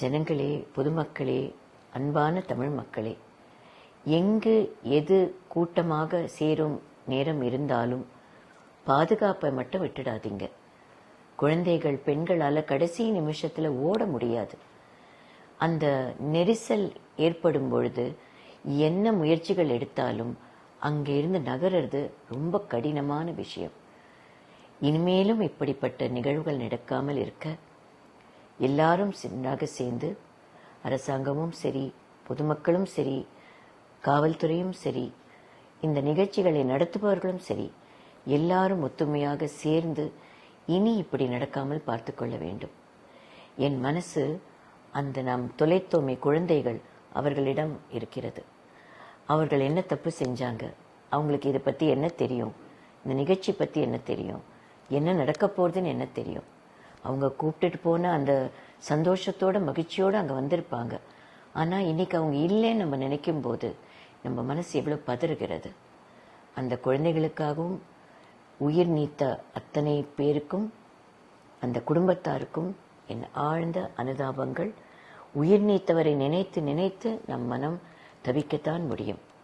ஜனங்களே பொதுமக்களே அன்பான தமிழ் மக்களே எங்கு எது கூட்டமாக சேரும் நேரம் இருந்தாலும் பாதுகாப்பை மட்டும் விட்டுடாதீங்க. குழந்தைகள் பெண்களால் கடைசி நிமிஷத்தில் ஓட முடியாது. அந்த நெரிசல் ஏற்படும் பொழுது என்ன முயற்சிகள் எடுத்தாலும் அங்கே இருந்து நகர்றது ரொம்ப கடினமான விஷயம். இனிமேலும் இப்படிப்பட்ட நிகழ்வுகள் நடக்காமல் இருக்க எல்லாரும் ஒன்றாக சேர்ந்து அரசாங்கமும் சரி பொதுமக்களும் சரி காவல்துறையும் சரி இந்த நிகழ்ச்சிகளை நடத்துபவர்களும் சரி எல்லாரும் ஒத்துமையாக சேர்ந்து இனி இப்படி நடக்காமல் பார்த்து கொள்ள வேண்டும். என் மனசு அந்த நாம் தொலைத்தோமை குழந்தைகள் அவர்களிடம் இருக்கிறது. அவர்கள் என்ன தப்பு செஞ்சாங்க? அவங்களுக்கு இதை பற்றி என்ன தெரியும்? இந்த நிகழ்ச்சி பற்றி என்ன தெரியும்? என்ன நடக்க போகிறதுன்னு என்ன தெரியும்? அவங்க கூப்பிட்டுட்டு போன அந்த சந்தோஷத்தோட மகிழ்ச்சியோடு அங்கே வந்திருப்பாங்க. ஆனால் இன்னைக்கு அவங்க இல்லைன்னு நம்ம நினைக்கும் போது நம்ம மனசு எவ்வளோ பதறுகிறது. அந்த குழந்தைகளுக்காகவும் உயிர் நீத்த அத்தனை பேருக்கும் அந்த குடும்பத்தாருக்கும் என் ஆழ்ந்த அனுதாபங்கள் உயிர் நீத்தவரை நினைத்து நினைத்து நம் மனம் தவிக்கத்தான் முடியும்.